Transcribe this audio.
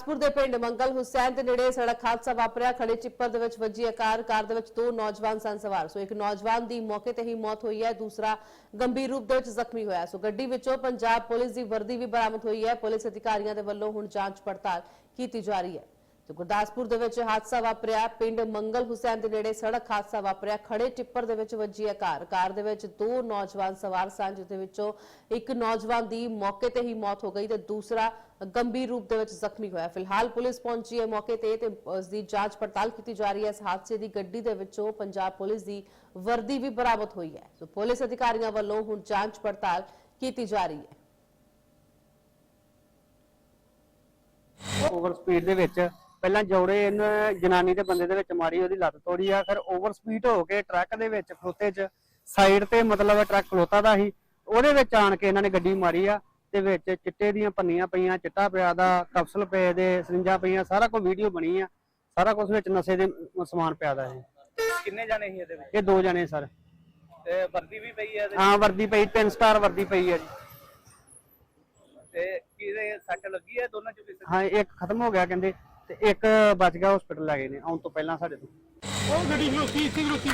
ਗੁਰਦਾਸਪੁਰ ਦੇ ਪਿੰਡ ਮੰਗਲ ਹੁਸੈਨ ਦੇ ਨੇੜੇ ਸੜਕ ਹਾਦਸਾ ਵਾਪਰਿਆ। ਖੜੇ ਚਿੱਪਰ ਦੇ ਵਿੱਚ ਵੱਜੀ ਕਾਰ। ਕਾਰ ਦੇ ਵਿੱਚ ਦੋ ਨੌਜਵਾਨ ਸਨ ਸਵਾਰ। ਸੋ ਇੱਕ ਨੌਜਵਾਨ ਦੀ ਮੌਕੇ ਤੇ ਹੀ ਮੌਤ ਹੋਈ ਹੈ, ਦੂਸਰਾ ਗੰਭੀਰ ਰੂਪ ਦੇ ਵਿੱਚ ਜ਼ਖਮੀ ਹੋਇਆ। ਸੋ ਗੱਡੀ ਵਿੱਚੋਂ ਪੰਜਾਬ ਪੁਲਿਸ ਦੀ ਵਰਦੀ ਵੀ ਬਰਾਮਦ ਹੋਈ ਹੈ। ਪੁਲਿਸ ਅਧਿਕਾਰੀਆਂ ਦੇ ਵੱਲੋਂ ਹੁਣ ਜਾਂਚ ਪੜਤਾਲ ਕੀਤੀ ਜਾ ਰਹੀ ਹੈ। ਤੇ ਗੁਰਦਾਸਪੁਰ ਦੇ ਵਿੱਚ ਹਾਦਸਾ ਵਾਪਰਿਆ। ਪਿੰਡ ਮੰਗਲ ਹੁਸੈਨ ਦੇ ਨੇੜੇ ਸੜਕ ਹਾਦਸਾ ਵਾਪਰਿਆ। ਖੜੇ ਟਿੱਪਰ ਦੇ ਵਿੱਚ ਵੱਜੀ ਹੈ ਕਾਰ। ਕਾਰ ਦੇ ਵਿੱਚ ਦੋ ਨੌਜਵਾਨ ਸਵਾਰ ਸਨ, ਜਿਸ ਦੇ ਵਿੱਚੋਂ ਇੱਕ ਨੌਜਵਾਨ ਦੀ ਮੌਕੇ ਤੇ ਹੀ ਮੌਤ ਹੋ ਗਈ ਤੇ ਦੂਸਰਾ ਗੰਭੀਰ ਰੂਪ ਦੇ ਵਿੱਚ ਜ਼ਖਮੀ ਹੋਇਆ। ਫਿਲਹਾਲ ਪੁਲਿਸ ਪਹੁੰਚੀ ਹੈ ਮੌਕੇ ਤੇ ਤੇ ਉਸ ਦੀ ਜਾਂਚ ਪੜਤਾਲ ਕੀਤੀ ਜਾ ਰਹੀ ਹੈ। ਇਸ ਹਾਦਸੇ ਦੀ ਗੱਡੀ ਦੇ ਵਿੱਚੋਂ ਪੰਜਾਬ ਪੁਲਿਸ ਦੀ ਵਰਦੀ ਵੀ ਬਰਾਮਦ ਹੋਈ ਹੈ। ਸੋ ਪੁਲਿਸ ਅਧਿਕਾਰੀਆਂ ਵੱਲੋਂ ਹੁਣ ਜਾਂਚ ਪੜਤਾਲ ਕੀਤੀ ਜਾ ਰਹੀ ਹੈ। ਓਵਰ ਸਪੀਡ ਦੇ ਵਿੱਚ ਪਹਿਲਾਂ ਜੋੜੇ ਇਹਨੇ ਜਨਾਨੀ ਤੇ ਬੰਦੇ ਦੇ ਵਿੱਚ ਮਾਰੀ ਉਹਦੀ ਲੱਤ ਤੋੜੀ ਆ ਫਿਰ ਓਵਰ ਸਪੀਡ ਹੋ ਕੇ ਟਰੱਕ ਦੇ ਵਿੱਚ ਖਲੋਤੇ ਚ ਸਾਈਡ ਤੇ ਮਤਲਬ ਟਰੱਕ ਖਲੋਤਾ ਦਾ ਸੀ ਉਹਦੇ ਵਿੱਚ ਆਣ ਕੇ ਇਹਨਾਂ ਨੇ ਗੱਡੀ ਮਾਰੀ ਆ ਤੇ ਵਿੱਚ ਚਿੱਟੇ ਦੀਆਂ ਪੰਨੀਆਂ ਪਈਆਂ ਚਿੱਟਾ ਪਿਆ ਦਾ ਕਪਸਲ ਪਏ ਦੇ ਸਰਿੰਜਾਂ ਪਈਆਂ ਸਾਰਾ ਕੁਝ ਵੀਡੀਓ ਬਣੀ ਆ ਸਾਰਾ ਕੁਝ ਵਿੱਚ ਨਸ਼ੇ ਦੇ ਸਮਾਨ ਪਿਆ ਦਾ ਹੈ ਕਿੰਨੇ ਜਾਣੇ ਸੀ ਇਹਦੇ ਵਿੱਚ? ਇਹ ਦੋ ਜਣੇ ਸਰ। ਤੇ ਵਰਦੀ ਵੀ ਪਈ ਹੈ ਇਹਦੇ ਹਾਂ ਵਰਦੀ ਪਈ ਤਿੰਨ ਸਟਾਰ ਵਰਦੀ ਪਈ ਆ ਜੀ। ਤੇ ਕਿਹਦੇ ਸੱਟ ਲੱਗੀ ਹੈ ਦੋਨਾਂ ਚ ਕਿਸੇ ਹਾਂ ਇੱਕ ਖਤਮ ਹੋ ਗਿਆ ਕਹਿੰਦੇ। ਤੇ ਇੱਕ ਬਚ ਗਿਆ ਹਸਪੀਟਲ ਲੈ ਗਏ ਨੇ, ਆਉਣ ਤੋਂ ਪਹਿਲਾਂ ਸਾਡੇ ਤੋਂ। ਉਹ ਗੱਡੀ ਖਲੋਤੀ ਇੱਥੇ ਖਲੋਤੀ